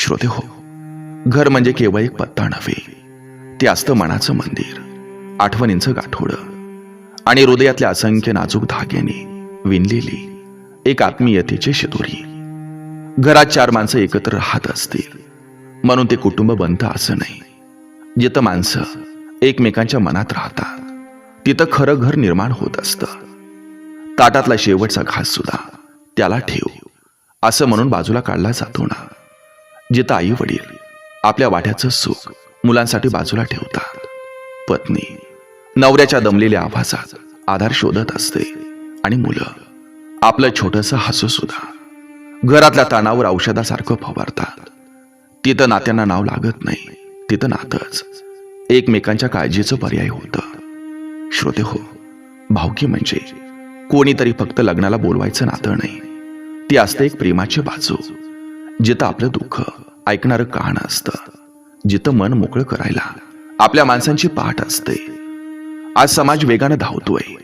श्रोते हो घर म्हणजे केवळ एक पत्ता नव्हे ते असतं मनाचं मंदिर आठवणींचं गाठोडं. आणि हृदयातल्या असंख्य नाजूक धाग्याने विणलेली एक आत्मीयतेची शिदोरी. घरात चार माणसं एकत्र राहत असतील म्हणून ते कुटुंब बनतं असं नाही. जिथं माणसं एकमेकांच्या मनात राहतात तिथं खरं घर निर्माण होत असतं. ताटातला शेवटचा घास सुद्धा त्याला ठेव असं म्हणून बाजूला काढला जातो ना. जिथं आई वडील आपल्या वाट्याचं सुख मुलांसाठी बाजूला ठेवतात. पत्नी नवऱ्याच्या दमलेल्या आवाजात आधार शोधत असते आणि मुलं आपलं छोटंसं हसू सुद्धा घरातल्या ताणावर औषधासारखं फवारतात. तिथं नात्यांना नाव लागत नाही. तिथं नातच एकमेकांच्या काळजीचं पर्याय होतं. श्रोते हो भावकी म्हणजे कोणीतरी फक्त लग्नाला बोलवायचं नातं नाही. ती असते एक प्रेमाची बाजू. जिथं आपलं दुःख ऐकणारं कान असतं जिथं मन मोकळं करायला आपल्या माणसांची पाठ असते. आज समाज वेगानं धावतोय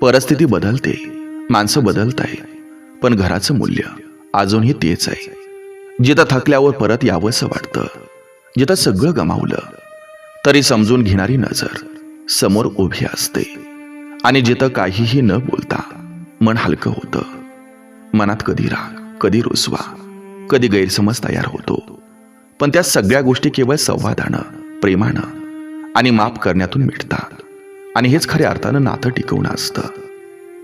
परिस्थिती बदलते माणसं बदलत आहे पण घराचं मूल्य अजूनही तेच आहे. जिथं थकल्यावर परत यावंसं वाटतं जिथं सगळं गमावलं तरी समजून घेणारी नजर समोर उभी असते. आणि जिथं काहीही न बोलता मन हलकं होतं मनात कधी राग कधी रुसवा कधी गैरसमज तयार होतो. पण त्या सगळ्या गोष्टी केवळ संवादानं प्रेमानं आणि माफ करण्यातून मिटतात. आणि हेच खऱ्या अर्थानं नातं टिकवणं असतं.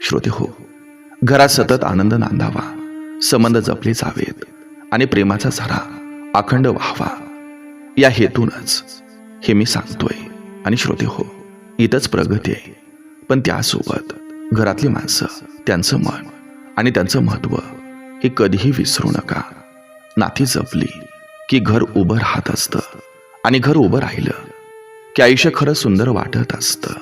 श्रोते हो घरात सतत आनंद नांदावा संबंध जपले जावेत आणि प्रेमाचा झरा अखंड व्हावा. या हेतूनच हे मी सांगतोय. आणि श्रोते हो इथंच प्रगती आहे. पण त्यासोबत घरातली माणसं त्यांचं मन आणि त्यांचं महत्त्व हे कधीही विसरू नका. नाती जपली की घर उभं राहत असतं आणि घर उभं राहिलं की आयुष्य खरं सुंदर वाटत असतं.